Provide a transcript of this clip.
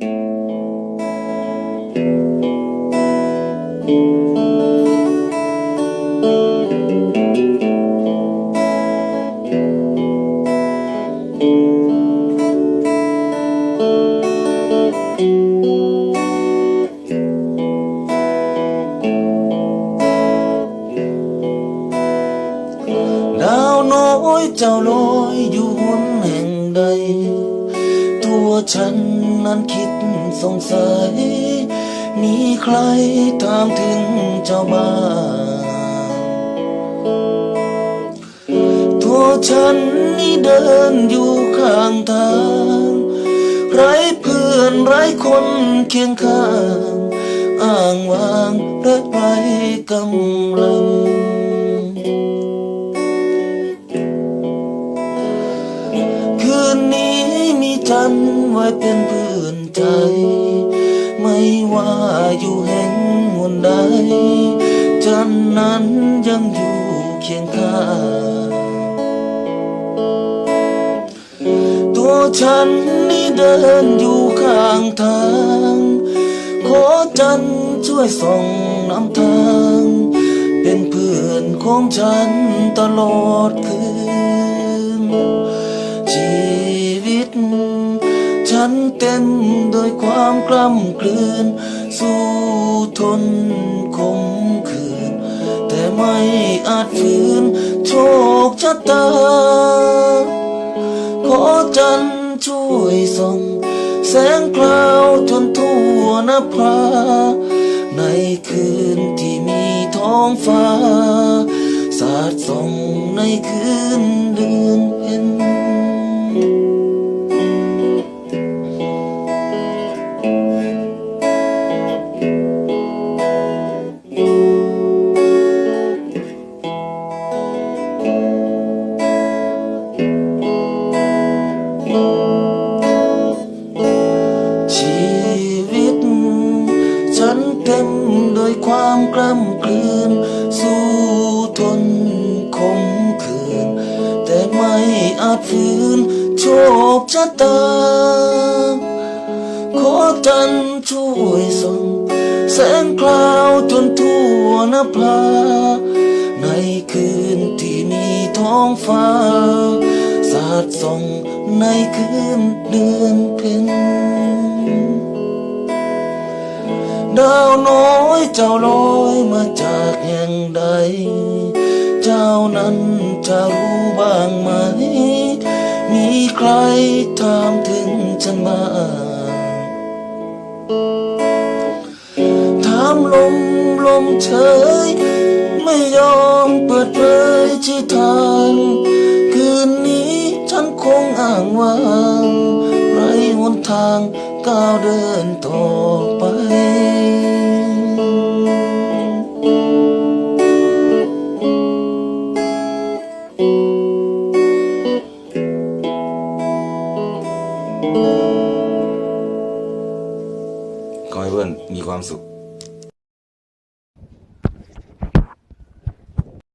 ดาวน้อยเจ้าลอยอยู่ห นั้นคิดสงสัยมีใครถามถึงเจ้าบ้างตัวฉันนี่เดินอยู่ข้างทาง ไร้เพื่อนไร้คนเคียงข้าง อ้างว้างและไรกำลังคืนนี้มีจันไว้เป็นเพื่อน ใจ ไม่ว่าอยู่แห่งหนใดจันนั้นยังอยู่เคียงข้างตัวฉันนี่เดินอยู่ข้างทาง ขอจันช่วยส่องนำทาง เป็นเพื่อนของฉันตลอดคืนชีวิต ฉันเต็มด้วยความกล้ำกลืน สู้ทนคมคืน แต่ไม่อาจฝืน โชคชะตา ขอจันช่วยส่อง แสงคราวจนทั่วนภาในคืนที่มีท้องฟ้า สาดส่องในคืนเดือามกล้ำกลืน สู้ทนคมคืน แต่ไม่อาจฝืน โชคชะตา ขอจันช่วยส่องแสงคราวจนทั่วนภา ในคืนที่มีท้องฟ้า สาดส่องในคืนเดือนเพ็ญ ดาวน้อยเจ้าลอยมาจากแห่งใด เจ้านั้นจะรู้บ้างไหม มีใครถามถึงฉันบ้างถามลมลมเฉย ไม่ยอมเปิดเผยที่ทางคืนนี้ฉันคงอ้างว้างไรหนทางก้าวเดินต่อไป ขอให้เพื่อนมีความสุข